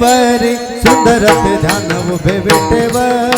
विटेवर सुंदरत ध्यान उभे विटेवर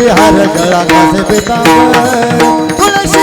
तुळशी हार गळा कासे पितांबर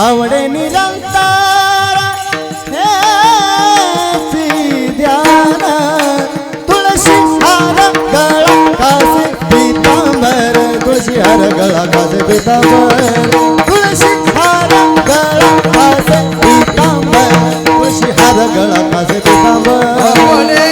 आवडे निरंतर हे ध्यान तुळशी हार गळा कासे पीतांबर तुळशी हार गळा कासे पीतांबर तुळशी हार गळा कासे पीतांबर तुळशी हार गळा कासे पीतांबर.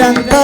निरंतर